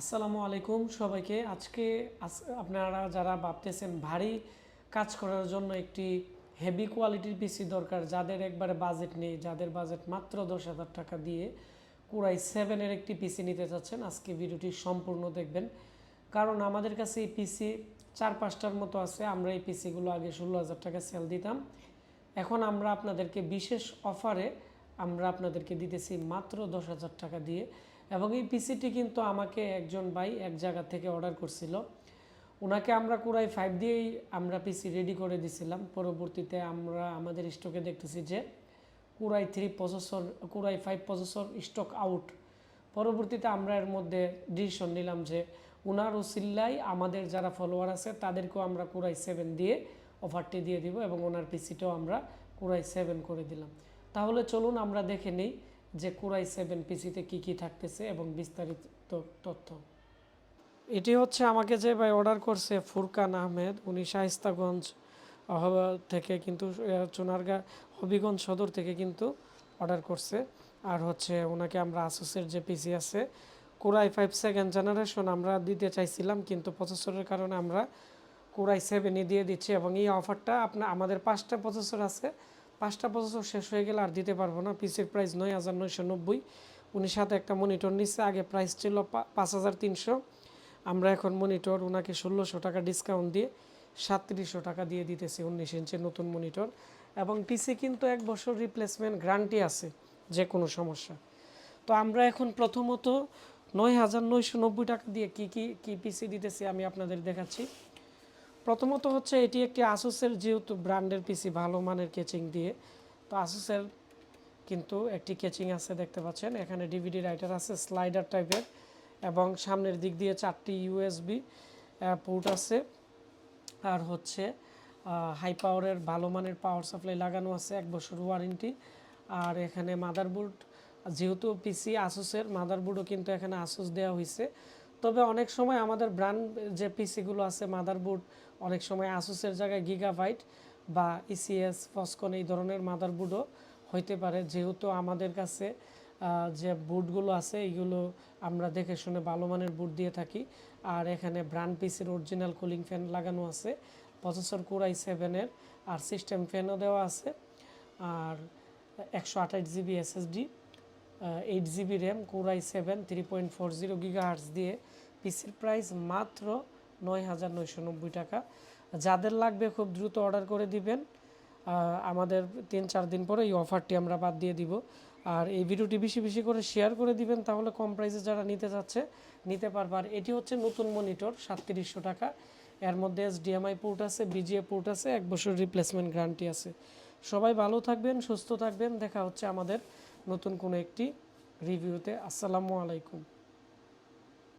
আসসালামু আলাইকুম সবাইকে। আজকে আজ- আপনারা যারা ভাবতেছেন ভারী কাজ করার জন্য একটি হেভি কোয়ালিটির পিসি দরকার, যাদের একবারে বাজেট নেই, যাদের বাজেট মাত্র দশ হাজার টাকা দিয়ে কুড়াই সেভেনের একটি পিসি নিতে চাচ্ছেন, আজকে ভিডিওটি সম্পূর্ণ দেখবেন। কারণ আমাদের কাছে এই পিসি চার পাঁচটার মতো আছে, আমরা এই পিসিগুলো আগে ষোলো হাজার টাকা সেল দিতাম। এখন আমরা আপনাদেরকে বিশেষ অফারে আমরা আপনাদেরকে দিতেছি মাত্র দশ হাজার টাকা দিয়ে এবং এই পিসিটি কিন্তু আমাকে একজন ভাই এক জায়গা থেকে অর্ডার করছিল। ওনাকে আমরা কুরাই ফাইভ দিয়েই আমরা পিসি রেডি করে দিছিলাম। পরবর্তীতে আমরা, আমাদের স্টকে দেখতেছি যে core i three processor core i five processor stock out পরবর্তীতে আমরা এর মধ্যে ডিসিশন নিলাম যে উনার উসিল্লাই আমাদের যারা ফলোয়ার আছে তাদেরকেও আমরা কুরাই সেভেন দিয়ে অফারটি দিয়ে দিব এবং ওনার পিসিটাও আমরা কুরাই সেভেন করে দিলাম। তাহলে চলুন আমরা দেখে নিই যে কুরাই সেভেন পিসিতে কি কি থাকতেছে এবং বিস্তারিত তথ্য। এটি হচ্ছে আমাকে যে ভাই অর্ডার করছে ফুরকান আহমেদ, উনি শাহিস্তাগঞ্জ থেকে কিন্তু চুনারগা, হবিগঞ্জ সদর থেকে কিন্তু অর্ডার করছে। আর হচ্ছে ওনাকে আমরা আসুসের যে পিসি আছে, কোরাই ফাইভ সেকেন্ড জেনারেশন আমরা দিতে চাইছিলাম, কিন্তু প্রসেসরের কারণে আমরা কোরাই সেভেনই দিয়ে দিচ্ছি এবং এই অফারটা আপনার আমাদের পাঁচটা প্রসেসর আছে। পাঁচটা প্রসেসর শেষ হয়ে গেলে আর দিতে পারব না। পিসির প্রাইস নয় হাজার নয়শো নব্বই। উনি সাথে একটা মনিটর নিচ্ছে আগে প্রাইস ছিল পাঁচ হাজার তিনশো। আমরা এখন মনিটর ওনাকে ষোলোশো টাকা ডিসকাউন্ট দিয়ে সাতত্রিশশো টাকা দিয়ে দিতেছি উনিশ ইঞ্চের নতুন মনিটর এবং পিসি কিন্তু এক বছর রিপ্লেসমেন্ট গ্যারান্টি আছে, যে কোনো সমস্যা। তো আমরা এখন প্রথমত নয় হাজার নয়শো নব্বই টাকা দিয়ে কি কি, কী পিসি দিতেছি আমি আপনাদের দেখাচ্ছি। প্রথমত হচ্ছে এটি একটি আসুসের যেহেতু ব্র্যান্ডের পিসি ভালো মানের কেচিং দিয়ে, তো আসুসের কিন্তু একটি কেচিং আছে দেখতে পাচ্ছেন। এখানে ডিভিডি রাইটার আছে স্লাইডার টাইপের এবং সামনের দিক দিয়ে চারটি ইউএসবি পোর্ট আছে। আর হচ্ছে হাই পাওয়ারের ভালো মানের পাওয়ার সাপ্লাই লাগানো আছে, এক বছর ওয়ারেন্টি আর এখানে মাদারবোর্ড যেহেতু পিসি আসুসের মাদারবোর্ডও কিন্তু এখানে আসুস দেওয়া হয়েছে তবে অনেক সময় আমাদের ব্র্যান্ড যে পিসিগুলো আছে মাদারবোর্ড অনেক সময় আসুসের জায়গায় গিগাবাইট বা E ইসিএস ফসকন এই ধরনের মাদারবোর্ডও হইতে পারে। যেহেতু আমাদের কাছে যে বুটগুলো আছে এগুলো আমরা দেখে শুনে ভালো মানের বুট দিয়ে থাকি। আর এখানে ব্র্যান্ড পিসির অরিজিনাল কুলিং ফ্যান লাগানো আছে প্রসেসর কোরাই সেভেনের আর সিস্টেম ফ্যানও দেওয়া আছে। আর একশো আঠাশ GB SSD eight GB RAM core i seven three point four zero giga দিয়ে পিসির প্রাইস মাত্র নয় হাজার নয়শো নব্বই টাকা। যাদের লাগবে খুব দ্রুত অর্ডার করে দিবেন। আমাদের তিন চার দিন পরে এই অফারটি আমরা বাদ দিয়ে দিব। আর এই ভিডিওটি বেশি বেশি করে শেয়ার করে দিবেন, তাহলে কম প্রাইসে যারা নিতে যাচ্ছে, নিতে পারবে। আর এটি হচ্ছে নতুন মনিটর সাতত্রিশশো টাকা। এর মধ্যে এস ডিএমআই পোর্ট আছে বিজিএ পোর্ট আছে, এক বছর রিপ্লেসমেন্ট গ্যারান্টি আছে। সবাই ভালো থাকবেন, সুস্থ থাকবেন। দেখা হচ্ছে আমাদের নতুন কোনো একটি রিভিউতে আসসালামু আলাইকুম।